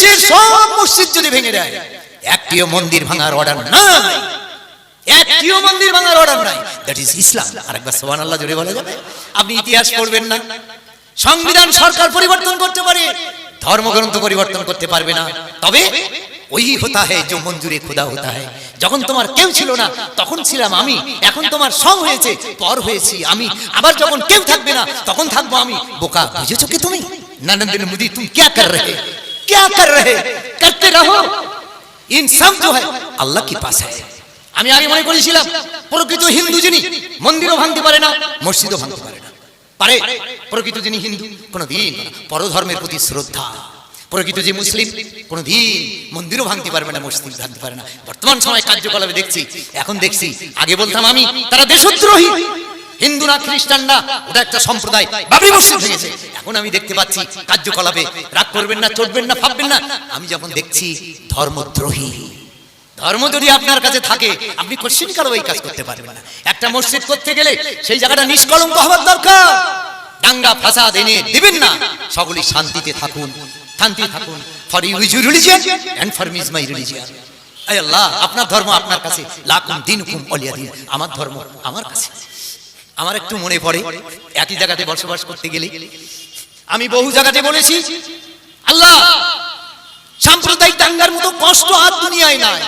দেশের সব মসজিদ যদি ভেঙে দেয়, একটিও মন্দির ভাঙার অর্ডার নাই। একটিও মন্দির ভাঙার অর্ডার নাই। দ্যাট ইজ ইসলাম আরেকবার সোহান আল্লাহ জুড়ে বলা যাবে। আপনি ইতিহাস পড়বেন না। সংবিধান সরকার পরিবর্তন করতে পারে। ধর্মগ্রন্থ পরিবর্তন করতে পারবে না। তবে ওই হতা হ্যায় যে মঞ্জুরে খোদা হতা হ্যায় যখন তোমার কেউ ছিল না, তখন ছিলাম আমি। এখন তোমার সব হয়েছে, পর হয়েছি আমি। আবার যখন কেউ থাকবে না, তখন থাকব আমি। বোকা, বুঝেছ কি তুমি? নরেন্দ্র মোদী, তুমি ক্যা কর রে? क्या कर रहे करते रहो इन सब जो है আল্লাহ কি পাস है আমি আগে মনে করেছিলাম প্রকৃত হিন্দু যিনি মন্দিরও ভাঙতে পারে না মসজিদও ভাঙতে পারে না পারে প্রকৃত যিনি হিন্দু কোনদিন পরধর্মের প্রতি শ্রদ্ধা প্রকৃত যে মুসলিম কোনদিন মন্দিরও ভাঙতে পারবে না মসজিদ ভাঙতে পারে না বর্তমান সময় কার্যকলাপে দেখছি এখন দেখছি আগে বলতাম আমি তারা দেশদ্রোহী হিন্দু না খ্রিস্টান না ওটা একটা সম্প্রদায়। বাবরি মসজিদ ভেঙেছে। এখন আমি দেখতে পাচ্ছি কার্যকলাপে রাগ করবেন না চটবেন না, ভাববেন না। আমি যখন দেখছি ধর্মদ্রোহী ধর্ম যদি আপনার কাছে থাকে, আপনি কোশ্চিন কারও এই কাজ করতে পারবেন না। একটা মসজিদ করতে গেলে সেই জায়গাটা নিষ্কলঙ্ক হওয়ার দরকার। দাঙ্গা, ফাসাদ এনে দিবেন না। সকলেই শান্তিতে থাকুন শান্তি থাকুন। For you is religion and for me is my religion আল্লাহ, আপনার ধর্ম আপনার কাছে। লাকুম দিনুকুম অলিয়া দিন। আমার ধর্ম আমার কাছে। আমার একটু মনে পড়ে, একই জায়গাতে বসবাস করতে গেলে। আমি বহু জায়গাতে বলেছি, আল্লাহ, সাম্প্রদায়িক দাঙ্গার মতো কষ্ট আর দুনিয়ায় নাই।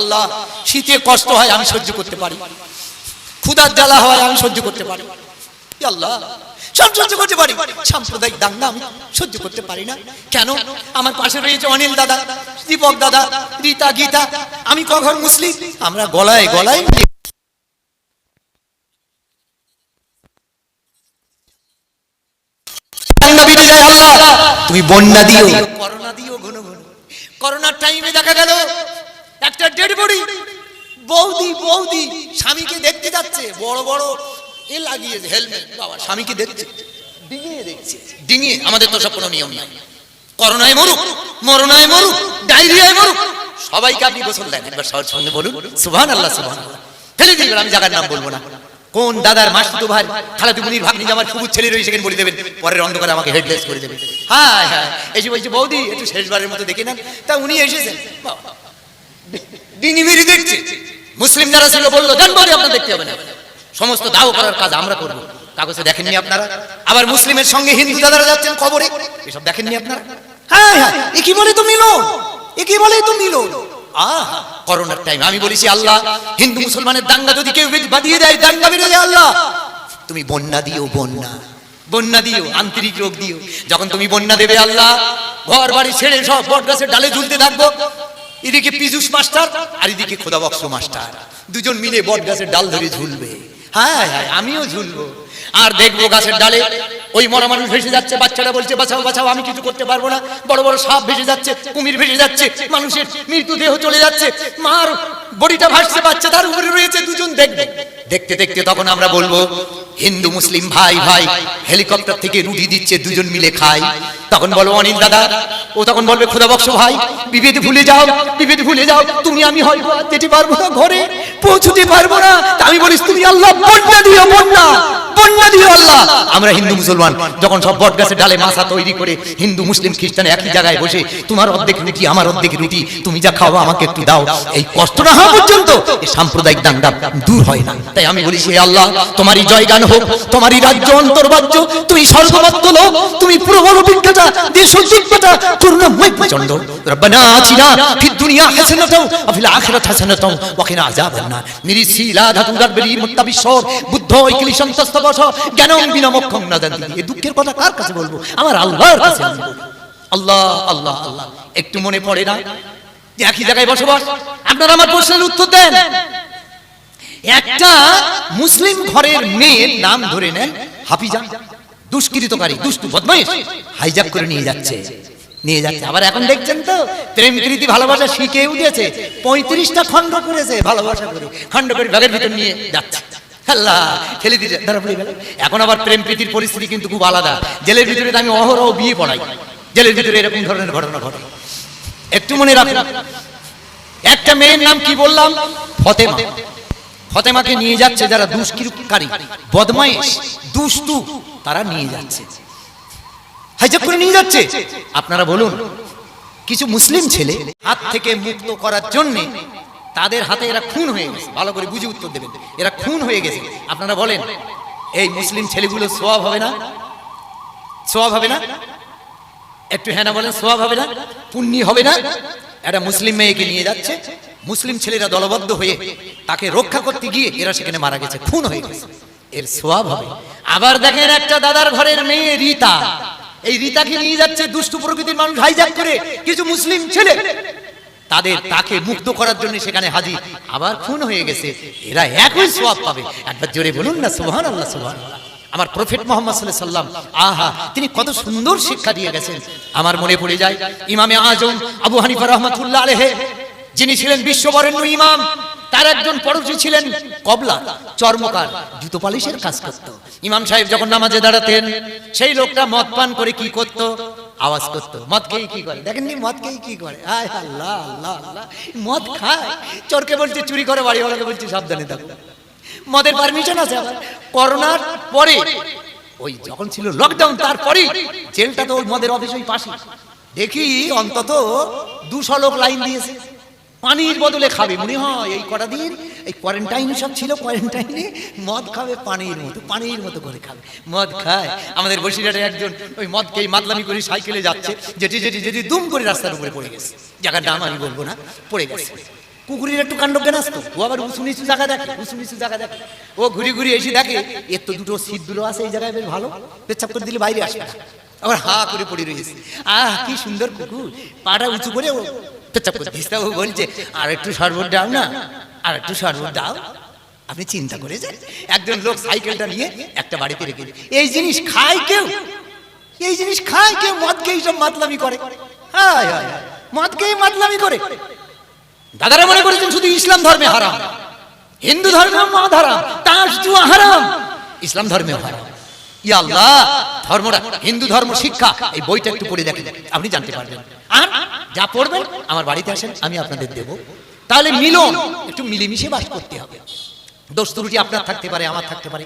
আল্লাহ, শীতে কষ্ট হয়, আমি সহ্য করতে পারি। ক্ষুদার জ্বালা হয়, আমি সহ্য করতে পারি। আল্লাহ সব সহ্য করতে পারি। সাম্প্রদায়িক দাঙ্গা আমি সহ্য করতে পারি না। কেন? আমার পাশে রয়েছে অনিল দাদা, দীপক দাদা, রীতা, গীতা। আমি কখন মুসলিম? আমরা গলায় গলায় মিলে বন্যা বেড়ে যায় আল্লাহ তুমি বন্যা দিও। করোনা দিও ঘন ঘন। করোনার টাইমে দেখা গেল, একটা ডেড বডি বৌদি বৌদি, স্বামীকে দেখতে যাচ্ছে। বড় বড়, এ লাগিয়েছে হেলমেট বাবা, স্বামীকে দেখছে। ডিঙিয়ে দেখছে। ডিঙিয়ে, আমাদের তো সব কোনো নিয়ম নাই। করোনায় মরুক, মরণায় মরুক, ডায়রিয়ায় মরুক। সবাইকে আপনি গোসল দেন। একবার সবার সঙ্গে বলুন সুবহান আল্লাহ সুবহান ফেলে দিবেন আমি জায়গার নাম বলব না। কোন দাদার মাসতুতো ভাই? খালাতু মুনির ভাগ্নি আমার সবুজ ছেলে রয়েছে সেখানে বলে দেবেন। পরের অন্ধকারে আমাকে হেডলেস করে দেবেন। হ্যাঁ হ্যাঁ এসে বলছে বৌদি, একটু শেষবারের মতো দেখে নেন। তা উনি এসেছেন। ডিঙি দেখছে মুসলিম যারা ছিল বলল দেন বৌদি আপনার দেখতে হবে না। সমস্ত দাও করার কাজ আমরা করব। কাগজে দেখেননি আপনারা? আবার মুসলিমের সঙ্গে হিন্দু দাদারা যাচ্ছেন খবরে এসব দেখেননি আপনারা? হ্যাঁ হ্যাঁ এ কি বলে তো মিলন এ কি বলে তো মিলন আহা, করোনার টাইম আমি বলেছি, আল্লাহ, হিন্দু মুসলমানের দাঙ্গা যদি কেউ বাদিয়ে দেয়, দাঙ্গা বেড়ে আল্লাহ। তুমি বন্যা দিও, বন্যা। বন্যা দিও, আন্তরিক রোগ দিও। যখন তুমি বন্যা দেবে আল্লাহ, ঘর বাড়ি ছেড়ে সব বট গাছের ডালে ঝুলতে থাকব। এদিকে পীযুষ মাস্টার আর এদিকে খোদা বক্স মাস্টার। দুজন মিলে বট গাছের ডাল ধরে ঝুলবে। হ্যাঁ হ্যাঁ আমিও ঝুলবো। আর দেখব গাছের ডালে ওই মরা মানুষ ভেসে যাচ্ছে, বাচ্চারা বলছে, বাঁচাও বাঁচাও, আমি কিছু করতে পারব না। বড় বড় সাপ ভেসে যাচ্ছে, কুমির ভেসে যাচ্ছে, মানুষের মৃত্যুদেহ চলে যাচ্ছে, মার বডিটা ভাসছে, বাচ্চা তার উপরে রয়েছে, দুজন দেখবে। দেখতে দেখতে তখন আমরা বলব, হিন্দু, মুসলিম, ভাই ভাই, হেলিকপ্টার থেকে রুটি দিচ্ছে, দুজন মিলে খাই তখন বলো, অনিল দাদা, ও তখন বলবে, খোদা বক্স ভাই, বিভেদ ভুলে যাও, বিভেদ ভুলে যাও, তুমি আমি হয়তো যেতে পারব না, ঘরে পৌঁছতে পারব না। আমি বলিস, তুমি আল্লাহ, বন্যা দিও, বন্যা বন্যা দিও আল্লাহ। আমরা হিন্দু মুসলমান, যখন সব বট গাছের ডালে মাথা তৈরি করে হিন্দু, মুসলিম, খ্রিস্টান একই জায়গায় বসে, তোমার অর্ধেক রুটি, আমার অর্ধেক রুটি, তুমি যা খাওয়া আমাকে একটু দাও। এই কষ্ট না হওয়া পর্যন্ত সাম্প্রদায়িক দাঙ্গা দূর হয় না। তাই আমি বলি, হে আল্লাহ, তোমারই জয়গান হোক, তোমারই রাজ্য অন্তর্বাজ্য তুমি সর্বমত্ত লোক, তুমি প্রবল অভিজ্ঞতা দেশ অভিজ্ঞতা করুণাময় প্রচণ্ড রব্বানা আতিনা ফিদ দুনিয়া হাসানাতাও ওয়া ফিল আখিরাতি হাসানাতাও ওয়া কিনা আযাবান নার নিরিসিলা ধাতু গারবেরি মুত্তাবিশ্বর বুদ্ধ ইকলিশম তস্তবস জ্ঞানম বিনমক্ষম না জানি এই দুঃখের কথা কার কাছে বলব? আমার আল্লাহর কাছে বলব। আল্লাহ আল্লাহ আল্লাহ, একটু মনে পড়ে না? একই জায়গায় বসবাস? আপনারা আমার প্রশ্নের উত্তর দেন। একটা মুসলিম ঘরের মেয়ের নাম ধরে নেন হাফিজা। দুষ্কৃতকারী, দুষ্টু, বদমাইশ। হাইজাক করে নিয়ে যাচ্ছে। নিয়ে যাচ্ছে। আবার এখন দেখছেন তো, প্রেম প্রীতি, ভালোবাসা শিখে উঠেছে। পঁয়ত্রিশটা খণ্ড করেছে, ভালোবাসা করে। খণ্ড করে ব্যাগের ভিতর নিয়ে যাচ্ছে। ফেলে ধরা এখন আবার প্রেম প্রীতির পরিস্থিতি কিন্তু খুব আলাদা। জেলের ভিতরে আমি অহরহ বিয়ে পড়াই। জেলের ভিতরে এরকম ধরনের ঘটনা ঘটে। একটু মনে রাখুন। একটা মেয়ের নাম কি বললাম? ফতেমা। ফতেমাকে নিয়ে যাচ্ছে যারা দুষ্কৃতকারী বদমাইশ দুষ্টু, তারা নিয়ে যাচ্ছে। হাইজাক করে নিয়ে যাচ্ছে। আপনারা বলুন, কিছু মুসলিম ছেলে হাত থেকে মুক্ত করার জন্য তাদের হাতে এরা খুন হয়ে গেছে। ভালো করে বুঝে উত্তর দেবেন। এরা খুন হয়ে গেছে। আপনারা বলেন, এই মুসলিম ছেলেগুলো সোয়াব হবে না? সোয়াব হবে না? একটু হ্যাঁ না বলেন সোয়াব হবে না? পুণ্যি হবে না? একটা মুসলিম মেয়েকে নিয়ে যাচ্ছে। মুসলিম ছেলেরা দলবদ্ধ হয়ে তাকে রক্ষা করতে গিয়ে এরা সেখানে মারা গেছে, খুন হয়ে গেছে। এর সোয়াব হবে। আবার দেখেন একটা দাদার ঘরের মেয়ে রীতা। এই রীতাকে নিয়ে যাচ্ছে দুষ্টু প্রকৃতির মানুষ হাইজাক করে কিছু মুসলিম ছেলে। তাদের তাকে মুক্ত করার জন্য সেখানে হাজির। আবার খুন হয়ে গেছে। এরা একই সোয়াব পাবে। একবার জোরে বলুন না সুবহান আল্লাহ সুবহান আমার প্রফেট মোহাম্মদ সাল্লাহ সাল্লাম আহা, তিনি কত সুন্দর শিক্ষা দিয়ে গেছেন। আমার মনে পড়ে যায়, ইমামে আজম আবু হানিফা রহমতুল্লাহ আলেহে যিনি ছিলেন বিশ্ববরেণ্য ইমাম, তার একজন পড়োশী ছিলেন কবলা, চর্মকার, জুতো পালিশের কাজ করত। ইমাম সাহেব যখন নামাজে দাঁড়াতেন, সেই লোকটা মদ পান করে কি করত? আওয়াজ করত। মদ খেয়ে কি করে? দেখেননি, মদ খেয়ে কি করে? আয় আল্লাহ আল্লাহ মদ খায়। চোরকে বলছে, চুরি করে, বাড়িওয়ালাকে বলছে, সাবধানে থাকো। মদের পারমিশন আছে করোনার পরে, ওই যখন ছিল লকডাউন তারপরে জেলটা তো ওই মদের অফিস ওই পাশে দেখি অন্তত দুশো লোক লাইন দিয়েছে। পানির বদলে খাবে। মনে হয় এই কটা দিন এই কোয়ারেন্টাইন সব ছিল কোয়ারেন্টাইনে মদ খাবে পানির মতো পানির মতো করে খাবে। মদ খায়। আমাদের বসিরহাটে একজন ওই মদকেই মাতলামি করে সাইকেলে যাচ্ছে যেটি যেটি যেটি দুম করে রাস্তার উপরে পড়ে গেছে। জায়গার নাম আমি বলব না পড়ে গেছে। কুকুরের একটু কাণ্ড জ্ঞান আসতো? ও আবার উঁচু নিচু জায়গা দেখে উঁচু নিচু জায়গা দেখে। ও ঘুরি ঘুরি এসে দেখে এর তো দুটো দুটো আছে এই জায়গায় বেশ ভালো পেচ্ছাপ করে দিলে বাইরে আসবে আবার হা করে পড়ে রয়েছে। আহ কি সুন্দর কুকুর। পাটা উঁচু করে করে তা ও বলছে, আর একটু শরবত দাও না, আর একটু শরবত দাও। আপনি চিন্তা করেছেন একজন লোক সাইকেলটা নিয়ে একটা বাড়িতে রেখে এই জিনিস খায় কেউ? এই জিনিস খায় কেউ? মদকে এইসব মাতলামি করে। হায় হায় হায়। মদকেই মাতলামি করে। দাদারা মনে করেছেন শুধু ইসলাম ধর্মে হারাম, হিন্দু ধর্মে মদ হারাম, তাস, জুয়া হারাম, ইসলাম ধর্মেও হারাম। ইয়া আল্লাহ, ধর্মটা হিন্দু ধর্ম শিক্ষা, এই বইটা একটু পড়ে দেখেন, আপনি জানতে পারবেন। আর যা পড়বেন আমার বাড়িতে আসেন আমি আপনাদের দেব। তাহলে মিলন একটু মিলেমিশে বাস করতে হবে। দোষ ত্রুটি আপনার থাকতে পারে আমার থাকতে পারে।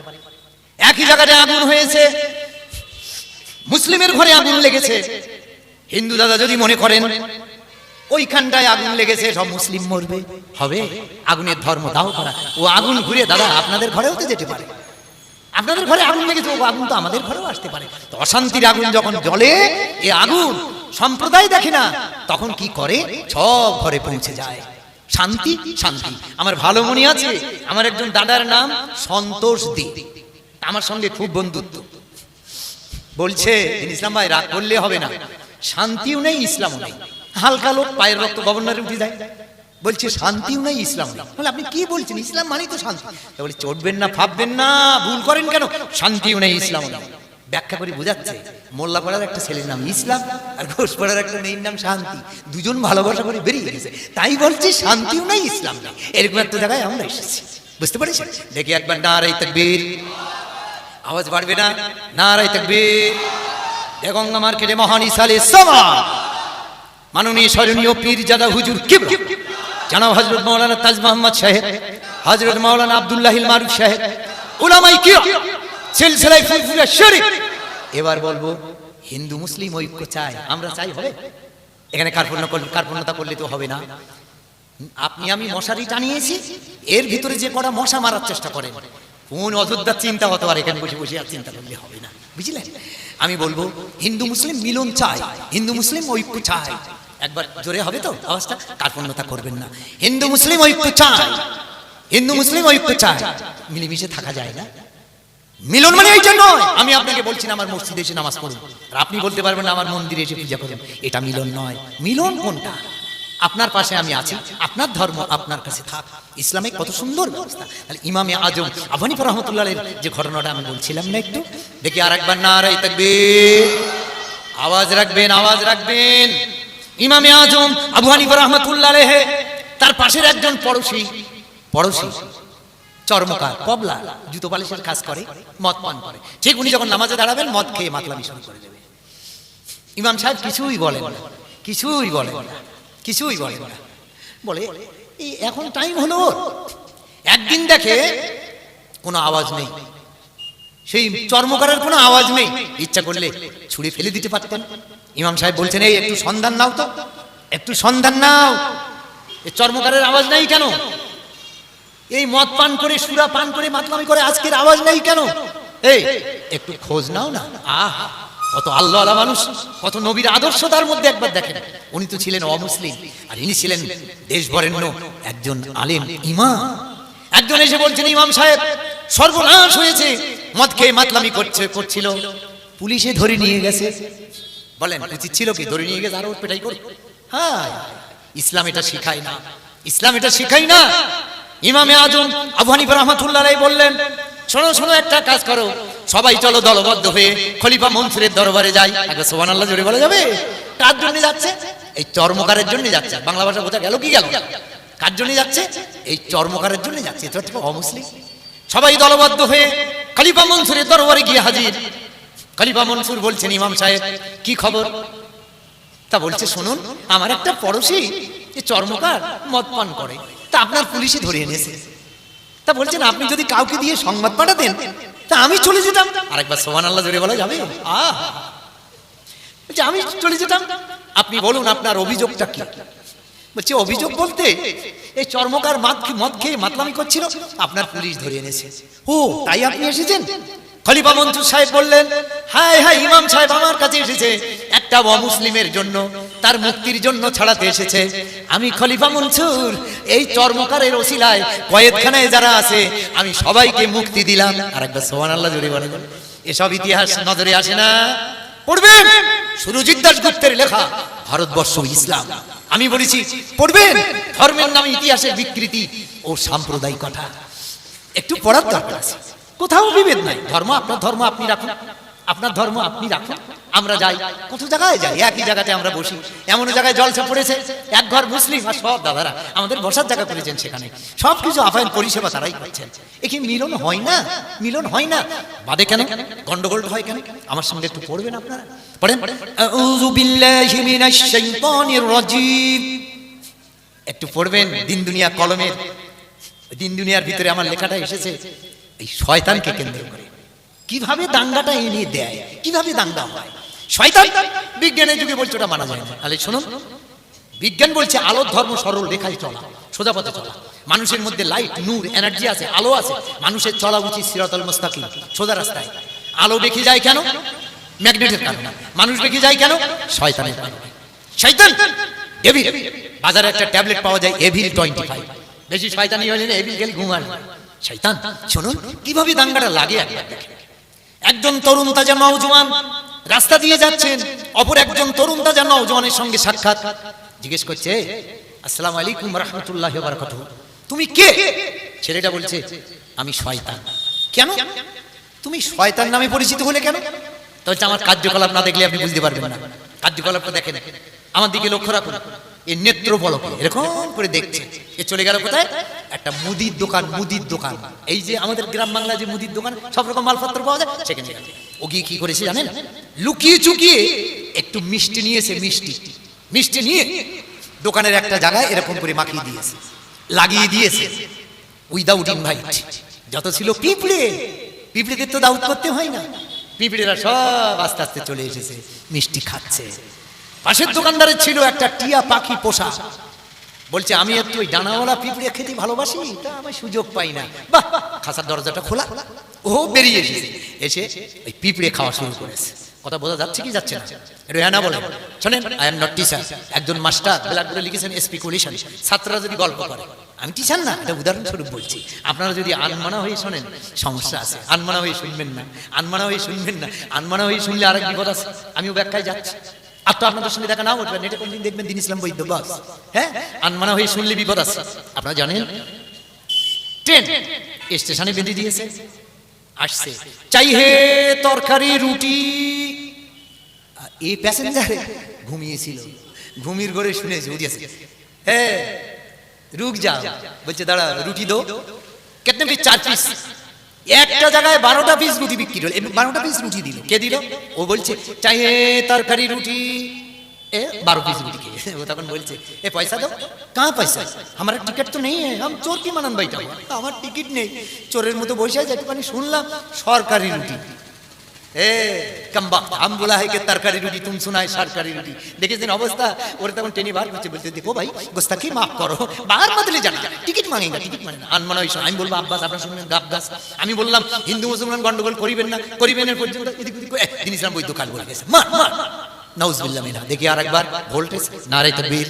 একই জায়গাতে আগুন হয়েছে মুসলিমের ঘরে আগুন লেগেছে। হিন্দু দাদা যদি মনে করেন ওইখানটায় আগুন লেগেছে সব মুসলিম মরবে। হবে আগুনের ধর্ম দাহ করা। ও আগুন ঘুরে দাদা আপনাদের ঘরেও তো যেতে পারে। আপনাদের ঘরে আগুন লেগেছে আগুন তো আমাদের ঘরেও আসতে পারে। তো অশান্তির আগুন যখন জ্বলে, এ আগুন সম্প্রদায় দেখে না, তখন কি করে? সব ঘরে পৌঁছে যায়। শান্তি শান্তি। আমার ভালো মনে আছে, আমার একজন দাদার নাম সন্তোষ দি। আমার সঙ্গে খুব বন্ধুত্ব। বলছে, ইসলাম ভাই, রাগ করলে হবে না। শান্তিও নেই, ইসলামও নেই। হালকা লোক, পায়ের রক্ত গভর্নরে উঠে যায়। বলছে, শান্তিও নাই ইসলাম বলে, আপনি কি বলছেন? ইসলাম মানেই তো শান্তি। বলে চটবেন না ভাববেন না, ভুল করেন কেন? শান্তিও নেই ইসলাম ব্যাখ্যা করে বোঝাচ্ছে, মোল্লা পাড়ার একটা ছেলের নাম ইসলাম আর ঘোষ পাড়ার একটা মেয়ের নাম শান্তি। দুজন ভালোবাসা করে বেরিয়ে গেছে। তাই বলছি, শান্তিও নাই, ইসলাম নেই। এরকম একটা জায়গায় আমরা এসেছি। বুঝতে পারছেন? দেখি একবার না রে তকবীর। আওয়াজ বাড়বে না? না নারাই তকবীর। দেগঙ্গা মার্কেটে মহান ইসালে সমা মাননীয়, স্মরণীয় পীর জাদা হুজুর কিবরা। জানাব হজরত মৌলানা তাজ মোহাম্মদ সাহেব হজরত মৌলানা আব্দুল্লাহিল মারুফ সাহেব উলামাই কিয়া এবার বলব, হিন্দু মুসলিম ঐক্য চাই আমরা চাই হবে? এখানে কার্পণ্য কার্পণ্যতা করলে তো হবে না। আপনি আমি মশারি টানিয়েছি, এর ভিতরে যে কটা মশা মারার চেষ্টা করেন, কোন অযোধ্যার চিন্তা হতে পারে, এখানে বসে বসে আর চিন্তা করলে হবে না। বুঝলেন? আমি বলব, হিন্দু মুসলিম মিলন চাই হিন্দু মুসলিম ঐক্য চাই একবার জোরে হবে তো আওয়াজটা? কার্পণ্যতা করবেন না। হিন্দু মুসলিম ঐক্য চাই হিন্দু মুসলিম ঐক্য চাই মিলেমিশে থাকা যায় না। মিলন মানে এইটা নয়। আমি আপনাকে বলছি না আমার মসজিদে এসে নামাজ পড়ুন। আর আপনি বলতে পারবেন না আমার মন্দিরে এসে পূজা করুন। এটা মিলন নয়। মিলন কোনটা? আপনার পাশে আমি আছি। আপনার ধর্ম আপনার কাছে থাক। ইসলামে কত সুন্দর ব্যবস্থা। তাহলে ইমামে আজম আফানিফ রহমতুল্লাহের যে ঘটনাটা আমি বলছিলাম না একটু, দেখি আর একবার না আওয়াজ রাখবেন আওয়াজ রাখবেন। ইমামে আজম আবু হানিফা রহমতুল্লাহ তার পাশের একজন পড়োশী পড়োশী, চর্মকার কবলা জুতো পালিশের কাজ করে, মদ পান করে। ঠিক উনি যখন নামাজে দাঁড়াবেন, মদ খেয়ে মাতলামি শুরু করে দেবে। ইমাম সাহেব কিছুই বলেন না, কিছুই বলেন না, কিছুই বলেন না। বলে, এই এখন টাইম হলো। একদিন দেখে কোনো আওয়াজ নেই। সেই চর্মকারের কোনো আওয়াজ নেই। ইচ্ছা করলে ছুঁড়ে ফেলে দিতে পারতেন। ইমাম সাহেব বলছেন, এই একটু সন্ধান নাও তো। একটু সন্ধান নাও। এই চর্মকারের আওয়াজ নাই কেন? এই মদ পান করে, সুরা পান করে, মাতলামি করে আজকের আওয়াজ নাই কেন? এই, একটু খোঁজ নাও না। আহ, কত আল্লাহ আল্লাহ মানুষ, কত নবীর আদর্শ তার মধ্যে একবার দেখেন। উনি তো ছিলেন অমুসলিম, আর ইনি ছিলেন দেশ বরেণ্য একজন আলেম ইমাম। একজন এসে বলছেন, ইমাম সাহেব, সর্বনাশ হয়েছে। মদ খেয়ে মাতলামি করছে করছিল। পুলিশে ধরে নিয়ে গেছে। বলেন উচিত ছিল কি? ধরে নিয়ে গেছে আরও পেটাই করে হ্যাঁ ইসলাম এটা শিখায় না। ইসলাম এটা শিখাই না। ইমামে আজম আবু হানিফা রহমাতুল্লাহ আলাইহি বললেন শোনো শোনো একটা কাজ করো। সবাই চলো দলবদ্ধ হয়ে খলিফা মনসুরের দরবারে যাই। আগে সোহান আল্লাহ জোরে বলা যাবে? কার জন্য যাচ্ছে? এই চর্মকারের জন্য যাচ্ছে। বাংলা ভাষা বোঝা গেল কি গেল? কার জন্য যাচ্ছে? এই চর্মকারের জন্য যাচ্ছে। এটা অমুসলিম। সবাই দলবদ্ধ হয়ে খলিফা মনসুরের দরবারে গিয়ে হাজির। খলিফা মনসুর বলছেন, ইমাম সাহেব, কি খবর? তা বলছে, শুনুন, আমার একটা পড়োশি যে চর্মকার মদ পান করে, তা আপনার পুলিশে ধরে এনেছে। তা বলছেন, আপনি যদি কাউকে দিয়ে সংবাদ পাঠাতেন, তা আমি চলে যেতাম। আরেকবার সোহান আল্লাহ জোরে বলা যাবে? আহ! আমি চলে যেতাম। আপনি বলুন, আপনার অভিযোগটা কি? বলছে অভিযোগ বলতে এই চর্মকার মদ খেয়ে মাতলামি করছিল? আপনার পুলিশ ধরে এনেছে। ও, তাই আপনি এসেছেন? খলিফা মনসুর সাহেব বললেন, হায় হায়, ইমাম সাহেব আমার কাছে এসেছে। একটা অমুসলিমের জন্য, তার মুক্তির জন্য ছাড়াতে এসেছে। আমি খলিফা মনসুর, এই চর্মকারের ওসিলায় কয়েকখানায় যারা আছে, আমি সবাইকে মুক্তি দিলাম। আর একবার সোহান আল্লাহ বলে এসব ইতিহাস নজরে আসে না। পড়বেন? সুরজিৎ দাসগুপ্তের লেখা ভারতবর্ষ ইসলাম। আমি বলেছি পড়বেন? ধর্মের নামে ইতিহাসের বিকৃতি ও সাম্প্রদায়িক কথা একটু পড়ার দরকার আছে। কোথাও বিভেদ নাই। ধর্ম আপনার ধর্ম আপনি রাখুন। আপনার ধর্ম আপনি রাখুন। আমরা যাই। কত জায়গায় যাই, একই জায়গাতে আমরা বসি। এমন জায়গায় জলসা পড়েছে। এক ঘর মুসলিম আর সব দাদারা আমাদের বসার জায়গা করেছেন সেখানে। সব কিছু আপায়ন পরিষেবা তারাই করছেন একে মিলন হয় না? মিলন হয় না? বাদে কেন? গন্ডগোল হয় কেন? আমার সঙ্গে একটু পড়বেন আপনারা? পড়েন? একটু পড়বেন, দিন দুনিয়া কলমের। দিন দুনিয়ার ভিতরে আমার লেখাটা এসেছে। এই শয়তানকে কেন্দ্র করে। কীভাবে দাঙ্গাটা এনে দেয়? কীভাবে দাঙ্গা হয়? শয়তান বিজ্ঞানের যুগে বলছে ওটা মানা যায় তাহলে শুনুন। বিজ্ঞান বলছে আলোর ধর্ম সরল, রেখায় চলা, সোজা পথে চলা। মানুষের মধ্যে লাইট নূর এনার্জি আছে, আলো আছে। মানুষের চলা উচিত সিরাতল মুস্তাকিম, সোজা রাস্তায়। আলো দেখে যায় কেন? ম্যাগনেটের কারণে। মানুষ দেখে যায় কেন? শয়তানের কারণে। শয়তান ডেভিল বাজারে একটা ট্যাবলেট পাওয়া যায় এভিল টোয়েন্টি ফাইভ বেশি শয়তানি হলে না এভিল গেলে ঘুমার শয়তান, শুনুন, কীভাবে দাঙ্গাটা লাগে একবার দেখেন একজন তরুণ তাজা নওজোয়ান রাস্তা দিয়ে যাচ্ছেন, অপর একজন তরুণ তাজা নওজোয়ানের সঙ্গে সাক্ষাৎ। জিজ্ঞেস করছে, আসসালামু আলাইকুম রহমতুল্লাহ বারাকাতু তুমি কে? ছেলেটা বলছে, আমি শয়তান। কেন? তুমি শয়তান নামে পরিচিত হলে কেন? তো হচ্ছে আমার কার্যকলাপ না দেখলে আপনি বুঝতে পারবেন না। কার্যকলাপটা দেখেন। আমার দিকে লক্ষ্য রাখুন। এ নেত্র বলক এরকম করে দেখছে। এ চলে গেল কোথায়? একটা মুদির দোকান মুদির দোকান। এই যে আমাদের গ্রাম বাংলা যে মুদির দোকান, সব রকম মালপত্র পাওয়া যায়, সেখানে। ও গিয়ে কি করেছে জানেন? লুকিয়ে চুকিয়ে একটু মিষ্টি নিয়েছে মিষ্টি মিষ্টি নিয়ে দোকানের একটা জায়গায় এরকম করে মাখিয়ে দিয়েছে, লাগিয়ে দিয়েছে। উইদাউট ইনভাইট যত ছিল পিঁপড়ে, পিঁপড়েদের তো দাউদ করতে হয় না। পিঁপড়েরা সব আস্তে আস্তে চলে এসেছে, মিষ্টি খাচ্ছে। পাশের দোকানদারের ছিল একটা টিয়া পাখি পোষা। বলছে, আমি একটু ওই ডানাওয়ালা পিঁপড়ে খেতে ভালোবাসি তা আমি সুযোগ পাই না বাহ, খাসার দরজাটা খোলা। ও বেরিয়ে এসেছে। এসে ওই পিঁপড়ে খাওয়া শুরু করেছে। কথা বোঝা যাচ্ছে কি যাচ্ছে না? রেহানা বলে, শোনেন আই এম নট টিচার একজন মাস্টার ব্ল্যাকবোর্ডে লিখেছেন স্পিকুলেশন ছাত্ররা যদি গল্প করে, আমি টিচার না, এটা উদাহরণস্বরূপ বলছি। আপনারা যদি আনমানা হয়ে শোনেন, সমস্যা আছে। আনমানা হয়ে শুনবেন না। আনমানা হয়ে শুনবেন না। আনমানা হয়ে শুনলে আরেক বিপদ আছে, আমিও ব্যাখ্যায় যাচ্ছি। আর তো আপনাদের সঙ্গে দেখা নাও উঠবে নেটে কোনদিন দেখবেন, দিন ইসলাম বৈদ্য, বাস। হ্যাঁ? আনমানা হয়ে শুনলে বিপদ আছে। আপনারা জানেন? ট্রেন স্টেশনে বেঁধে দিয়েছে। আসছে। চাই হে তরকারি, রুটি। এই প্যাসেঞ্জারে ঘুমিয়েছিল। ঘুমির ঘরে শুনেছে উঠিয়েছে হ্যাঁ রুক যা বলছে দাঁড়া রুটি দো কেতনে চার পিস একটা জায়গায় বারোটা পিস রুটি বিক্রি হলো। বারোটা পিস রুটি দিল। কে দিল? ও বলছে, চাহে তরকারি রুটি। এ, বারো পিস রুটি ও তখন বলছে, এ, পয়সা দাও। কাহা পয়সা? আমার টিকিট তো নেই। हम চোর কি মানান ভাইটা আমার টিকিট নেই। চোরের মতো বসে আছে, একটুখানি শুনলাম, সরকারি রুটি। শোনায় রুটি। দেখেছেন অবস্থা, ওরা দেখো ভাই করো আমি বললাম, হিন্দু, মুসলমান গন্ডগোল করিবেন না, করিবেন এর কাল বলে গেছে। দেখি আর একবার ভোল্টেজ তকবীর।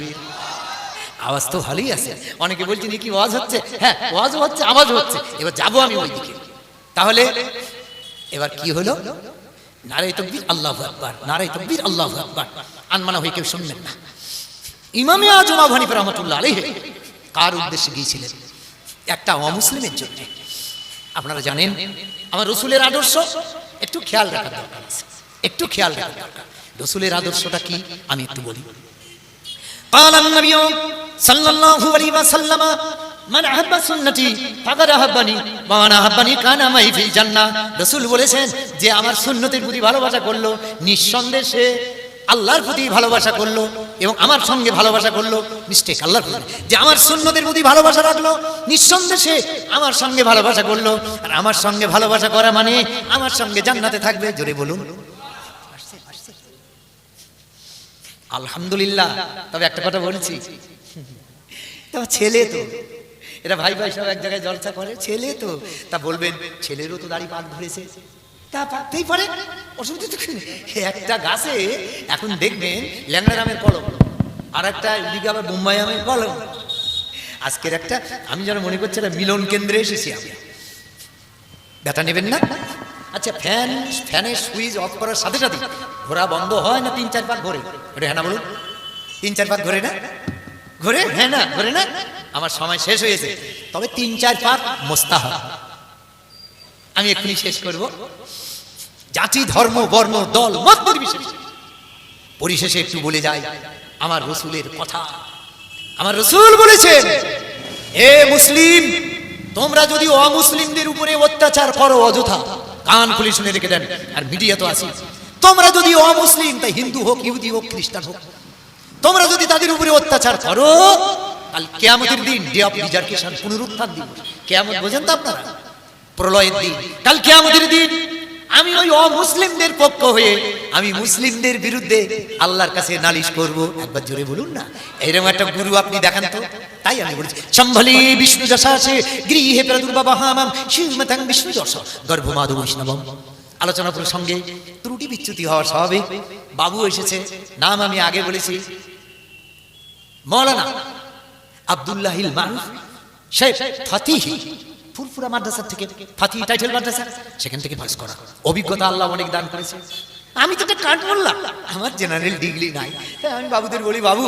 আওয়াজ তো ভালোই আছে। অনেকে বলছেন কি ওয়াজ হচ্ছে? হ্যাঁ ওয়াজও হচ্ছে, আওয়াজও হচ্ছে। এবার যাব আমি ওই দিকে তাহলে এবার কি হলো নারাই তকবীর আল্লাহ আকবার নারাই তকবীর আল্লাহ আকবার আনমানা হয়ে কেউ শুনবেন না ইমামে আজম আবু হানিফা রহমতুল্লাহ আলাইহি কার উদ্দেশ্যে গিয়েছিলেন একটা অমুসলিমের জন্য আপনারা জানেন আমার রসুলের আদর্শ একটু খেয়াল রাখার দরকার আছে একটু খেয়াল রাখার দরকার রসুলের আদর্শটা কি আমি একটু বলি قال النبي صلى الله عليه وسلم মান আহাব্বা সুন্নতি, ফাকাদ আহাব্বানি মান আহাব্বানি কান মাই ফিল জান্না রসুল বলেছেন যে আমার সুন্নতির প্রতি ভালোবাসা করল, নিঃসন্দেহে আল্লাহর প্রতি ভালোবাসা করল এবং আমার সঙ্গে ভালোবাসা করল মিস্টেক আল্লাহর প্রতি। যে আমার সুন্নতের প্রতি ভালোবাসা রাখল, নিঃসন্দেহে আমার সঙ্গে ভালোবাসা করল। আর আমার সঙ্গে ভালোবাসা করা মানে আমার সঙ্গে জান্নাতে থাকবে, জোরে বলুন। আলহামদুলিল্লাহ, তবে একটা কথা বলছি। তোমার ছেলে তো। এরা ভাই ভাই সব এক জায়গায় জলসা করে। ছেলে তো। তা বলবেন, ছেলেরও তো দাড়ি পাক ধরেছে। তা পারে? অসুবিধা একটা গাছে, এখন দেখবেন, ল্যাংড়া নামের কলম আর একটা এদিকে আবার মুম্বাই আমের কলম। আজকের একটা, আমি যেন মনে করছি একটা মিলন কেন্দ্রে এসেছি আমি। ব্যথা নেবেন না? আচ্ছা ফ্যান, ফ্যানের সুইচ অফ করার সাথে সাথে ঘোরা বন্ধ হয় না তিন চার পাক ঘোরে? ওটা হ্যাঁ না বলুন। তিন চার পাক ঘোরে না? ঘোরে? হ্যাঁ না, ঘোরে না? আমার সময় শেষ হয়েছে। তবে তিন, চার পাক মোস্তাহ আমি এক্ষুনি শেষ করব। জাতি, ধর্ম, বর্ণ, দল, মত পরিশেষে একটু বলে যাই, আমার রসুলের কথা। আমার রসুল বলেছেন, এ মুসলিম, তোমরা যদি অমুসলিমদের উপরে অত্যাচার করো অযথা, কান খুলে শুনে রেখে দেন, আর মিডিয়া তো আছে তোমরা যদি অমুসলিম, তাই হিন্দু হোক, ইহুদি হোক, খ্রিস্টান হোক, তোমরা যদি তাদের উপরে অত্যাচার করো কাল কেয়ামতের দিন ডে অফ পুনরুত্থান কেয়ামত বোঝেন তো আপনারা? প্রলয়ের দিন। কাল কেয়ামতের দিন আমি ওই অমুসলিমদের পক্ষ হয়ে আমি মুসলিমদের বিরুদ্ধে আল্লাহর কাছে নালিশ করব। একবার জোরে বলুন না। এরকম একটা গুরু আপনি দেখান তো। তাই আমি বলছি বিষ্ণু যশাসে গৃহে প্রাদুর্বাবহামাম শ্রীমতাং বিষ্ণু যশ গর্ভমাধু বৈষ্ণবম। আলোচনা প্রসঙ্গে ত্রুটি বিচ্যুতি হওয়া স্বাভাবিক বাবু এসেছে। নাম আমি আগে বলেছি। মৌলানা আব্দুল্লাহিল মারুফ শেখ ফাতিহি, ফুরফুরা মাদ্রাসা থেকে ফাতি টাইটেল মাদ্রাসা, সেখান থেকে পাস করা। অভিজ্ঞতা আল্লাহ অনেক দান করেছে। আমি তো একটা কাঠ বললাম, আমার জেনারেল ডিগ্রি নাই। তাই আমি বাবুদের বলি, বাবু